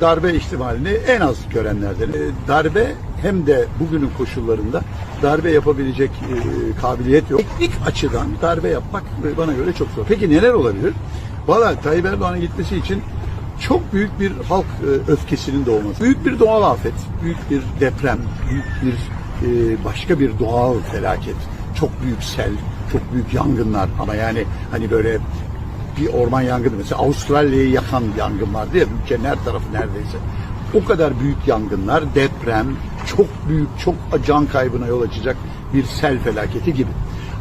darbe ihtimalini en az görenlerden. Darbe hem de bugünün koşullarında darbe yapabilecek e, kabiliyet yok. Teknik açıdan darbe yapmak bana göre çok zor. Peki neler olabilir? Valla Tayyip Erdoğan'ın gitmesi için çok büyük bir halk e, öfkesinin doğması. Büyük bir doğal afet, büyük bir deprem, büyük bir e, başka bir doğal felaket. Çok büyük sel, çok büyük yangınlar ama yani hani böyle bir orman yangını mesela Avustralya'yı yakan yangın vardı ya ülkenin her tarafı neredeyse. O kadar büyük yangınlar, deprem, çok büyük, çok can kaybına yol açacak bir sel felaketi gibi.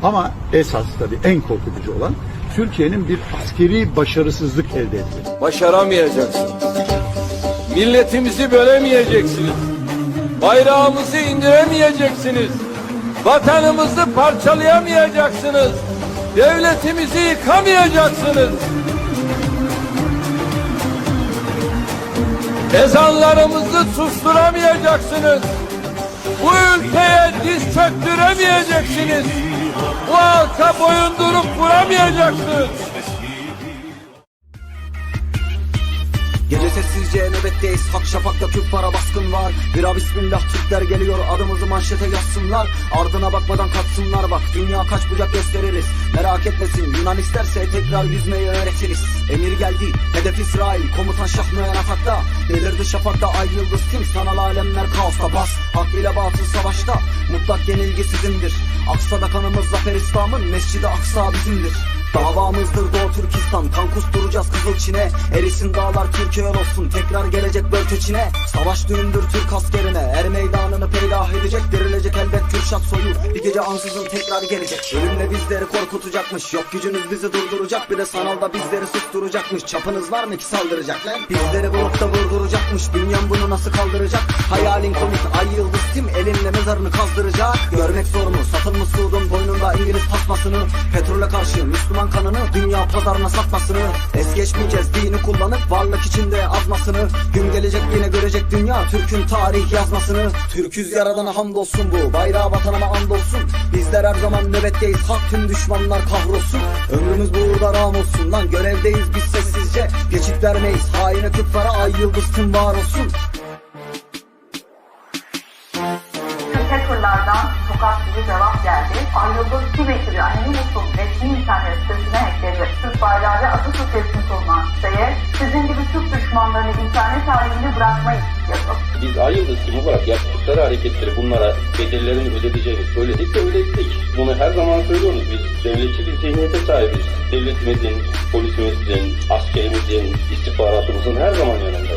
Ama esas tabii en korkutucu olan Türkiye'nin bir askeri başarısızlık elde etmesi. başaramayacaksınız. Milletimizi bölemeyeceksiniz. Bayrağımızı indiremeyeceksiniz. Vatanımızı parçalayamayacaksınız. Devletimizi yıkamayacaksınız. Ezanlarımızı susturamayacaksınız. Bu ülkeye diz çöktüremeyeceksiniz. Bu halka boyundurup vuramayacaksınız. Gece sessizce nöbetteyiz. Hak şafakta Türk para baskın var. Bira bismillah Türkler geliyor. Adımızı manşete yazsınlar. Ardına bakmadan katsınlar bak. Dünya kaç bucak gösteririz? Merak etmesin. Yunan isterse tekrar yüzmeyi öğretiriz. Emir geldi. Hedef İsrail. Komutan şah mühen atakta. Delirdi şafakta. Ay yıldız kim? Sanal alemler kaosta. Bas. Hak ile batıl savaşta. Mutlak yenilgi sizindir. Aksa'da kanımız zafer İslam'ın Mescidi Aksa bizimdir Davamızdır Doğu Türkistan. Kan kusturacağız Kızıl Çin'e. Erisin dağlar Türkiye olsun Tekrar gelecek bölteçine Savaş düğündür Türk askerine. Er meydanını peydah edecek Dirilecek elbet Kürşat soyu. Bir gece ansızın tekrar gelecek. Ölümle bizleri korkutacakmış. Yok gücünüz bizi durduracak Bir de sanalda bizleri susturacakmış. Çapınız var mı ki saldıracak lan? Bizleri bulup da vurduracakmış. Dünyam bunu nasıl kaldıracak? Hayalin komik ay yıldız tim. Elinle mezarını kazdıracak. Görmek zor mu? Satılmış Suud'un boynunda İngiliz tasmasını? Petrole karşı Müslüman kanını Dünya pazarına satmasını Es geçmeyeceğiz dini kullanıp Varlık içinde azmasını. Gün gelecek yine görecek dünya Türk'ün tarih yazmasını. Türküz yaradana hamdolsun bu Bayrağı vatanıma andolsun. Bizler her zaman nöbetteyiz Hak tüm düşmanlar kahrolsun. Ömrümüz bu uğurda ram olsun Lan görevdeyiz biz sessizce. Geçit vermeyiz Haine kutlara ay yıldız tüm var olsun. Hackerlardan sokak gibi cevap geldi. Düşmanlarını internet aleminde bırakmayız yazıp. Biz ay yıldız gibi olarak yaptıkları hareketleri bunlara bedellerini ödeteceğini söyledik de ödettik. Bunu her zaman söylüyoruz biz. Devletçi bir zihniyete sahibiz. Devletimizin, polisimizin, askerimizin, istihbaratımızın her zaman yanındayız.